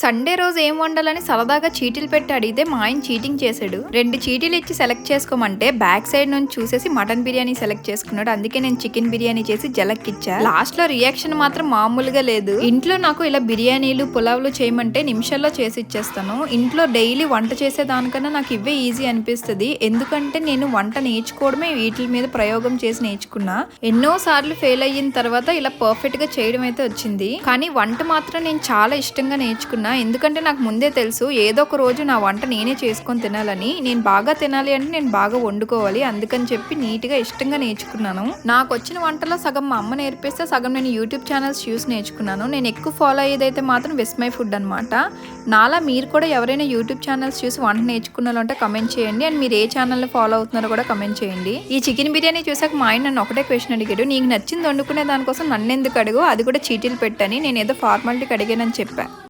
Sunday రోజు ఏం వండాలని సరదాగా చీటీలు పెట్టి అడిగితే మా ఆయన చీటింగ్ చేశాడు. రెండు చీటీలు ఇచ్చి సెలెక్ట్ చేసుకోమంటే బ్యాక్ సైడ్ నుంచి చూసేసి మటన్ బిర్యానీ సెలెక్ట్ చేసుకున్నాడు. అందుకే నేను చికెన్ బిర్యానీ చేసి జలక్కిచ్చా లాస్ట్లో రియాక్షన్ మాత్రం మామూలుగా లేదు. ఇంట్లో నాకు ఇలా బిర్యానీలు పులావ్లు చేయమంటే నిమిషాల్లో చేసి ఇచ్చేస్తాను. ఇంట్లో డైలీ వంట చేసేదానికన్నా నాకు ఇవే ఈజీ అనిపిస్తుంది. ఎందుకంటే నేను వంట నేర్చుకోవడమే వీటి మీద ప్రయోగం చేసి నేర్చుకున్నా. ఎన్నో సార్లు ఫెయిల్ అయిన తర్వాత ఇలా పర్ఫెక్ట్గా చేయడం అయితే వచ్చింది. కానీ వంట మాత్రం నేను చాలా ఇష్టంగా నేర్చుకున్నాను నేర్చుకున్నా ఎందుకంటే నాకు ముందే తెలుసు ఏదో ఒక రోజు నా వంట నేనే చేసుకొని తినాలని. నేను బాగా తినాలి అంటే నేను బాగా వండుకోవాలి. అందుకని చెప్పి నీట్గా ఇష్టంగా నేర్చుకున్నాను. నాకు వచ్చిన వంటలో సగం మా అమ్మ నేర్పిస్తే సగం నేను యూట్యూబ్ ఛానల్స్ చూసి నేర్చుకున్నాను. నేను ఎక్కువ ఫాలో అయ్యేదైతే మాత్రం విస్మై ఫుడ్ అనమాట నాలా మీరు కూడా ఎవరైనా యూట్యూబ్ ఛానల్స్ చూసి వంట నేర్చుకున్నారంటే కమెంట్ చేయండి. అండ్ మీరు ఏ ఛానల్ని ఫాలో అవుతున్నారో కూడా కమెంట్ చేయండి. ఈ చికెన్ బిర్యానీ చూసాక మా ఆయన నన్ను ఒకటే క్వశ్చన్ అడిగాడు. నీకు నచ్చింది వండుకునే దానికోసం నన్ను ఎందుకు అడుగు? అది కూడా చీటీలు పెట్టని. నేను ఏదో ఫార్మాలిటీకి అడిగానని చెప్పాను